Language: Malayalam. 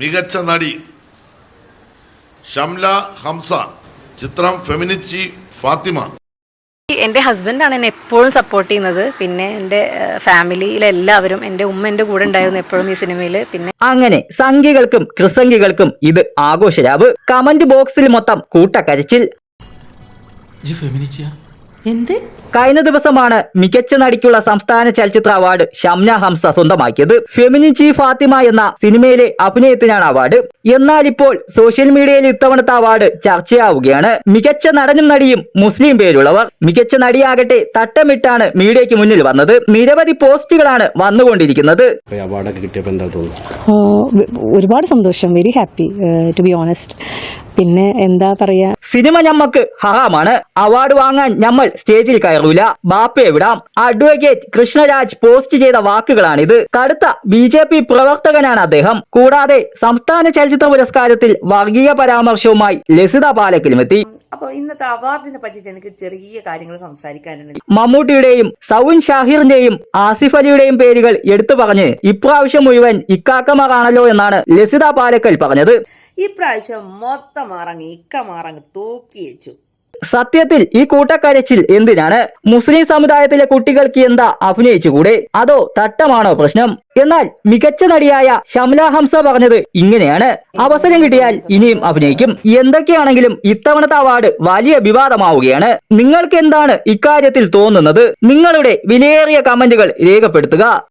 മികച്ച നടി ഷംല ഹംസ ചിത്രം ഫെമിനിച്ചി ഫാത്തിമ. എന്റെ ഹസ്ബൻഡാണ് എന്നെ എപ്പോഴും സപ്പോർട്ട് ചെയ്യുന്നത്. പിന്നെ എന്റെ ഫാമിലിയിലെല്ലാവരും എന്റെ ഉമ്മ എന്റെ കൂടെ ഉണ്ടായിരുന്നു എപ്പോഴും ഈ സിനിമയിൽ. പിന്നെ അങ്ങനെ സംഖ്യകൾക്കും കൃസംഖ്യകൾക്കും ഇത് ആഘോഷരാവ് കമന്റ് ബോക്സിൽ മൊത്തം കൂട്ടക്കരച്ചിൽ. ജി ഫെമിനിച്ചിയ? എന്ത്? കഴിഞ്ഞ ദിവസമാണ് മികച്ച നടിക്കുള്ള സംസ്ഥാന ചലച്ചിത്ര അവാർഡ് ഷംന ഹംസ സ്വന്തമാക്കിയത്. ഫെമിനിച്ചി ഫാത്തിമ എന്ന സിനിമയിലെ അഭിനയത്തിനാണ് അവാർഡ്. എന്നാൽ ഇപ്പോൾ സോഷ്യൽ മീഡിയയിൽ ഇത്തവണത്തെ അവാർഡ് ചർച്ചയാവുകയാണ്. മികച്ച നടനും നടിയും മുസ്ലിം പേരുള്ളവർ. മികച്ച നടിയാകട്ടെ തട്ടമിട്ടാണ് മീഡിയയ്ക്ക് മുന്നിൽ വന്നത്. നിരവധി പോസ്റ്റുകളാണ് വന്നുകൊണ്ടിരിക്കുന്നത്. ഒരുപാട് സന്തോഷം. Very happy to be honest പിന്നെ എന്താ പറയാ സിനിമ ഞമ്മക്ക് ഹറാമാണ്. അവാർഡ് വാങ്ങാൻ ഞമ്മൾ സ്റ്റേജിൽ കയറൂല. ബാപ്പയെ വിടാം. അഡ്വക്കേറ്റ് കൃഷ്ണരാജ് പോസ്റ്റ് ചെയ്ത വാക്കുകളാണിത്. കടുത്ത ബി ജെ പി പ്രവർത്തകനാണ് അദ്ദേഹം. കൂടാതെ സംസ്ഥാന ചലച്ചിത്ര പുരസ്കാരത്തിൽ വർഗീയ പരാമർശവുമായി ലസിത പാലക്കിലുമെത്തി അപ്പോൾ ഇന്നത്തെ അവാർഡിനെ പറ്റിയിട്ട് എനിക്ക് ചെറിയ കാര്യങ്ങൾ സംസാരിക്കാനുണ്ട്. മമ്മൂട്ടിയുടെയും സൗൻ ഷാഹിറിന്റെയും ആസിഫ് അലിയുടെയും പേരുകൾ എടുത്തു പറഞ്ഞ് ഇപ്രാവശ്യം മുഴുവൻ ഇക്കാക്കമാറാണല്ലോ എന്നാണ് ലസിത പാലക്കൽ പറഞ്ഞത്. ഇപ്രാവശ്യം മൊത്തം അറങ്ങി ഇക്ക മാറങ്ങ് തൂക്കി വെച്ചു. സത്യത്തിൽ ഈ കൂട്ടക്കരച്ചിൽ എന്തിനാണ്? മുസ്ലിം സമുദായത്തിലെ കുട്ടികൾക്ക് എന്താ അഭിനയിച്ചുകൂടെ? അതോ തട്ടമാണോ പ്രശ്നം? എന്നാൽ മികച്ച നടിയായ ഷംല ഹംസ പറഞ്ഞത് ഇങ്ങനെയാണ്. അവസരം കിട്ടിയാൽ ഇനിയും അഭിനയിക്കും. എന്തൊക്കെയാണെങ്കിലും ഇത്തവണത്തെ അവാർഡ് വലിയ വിവാദമാവുകയാണ്. നിങ്ങൾക്ക് എന്താണ് ഇക്കാര്യത്തിൽ തോന്നുന്നത്? നിങ്ങളുടെ വിലയേറിയ കമന്റുകൾ രേഖപ്പെടുത്തുക.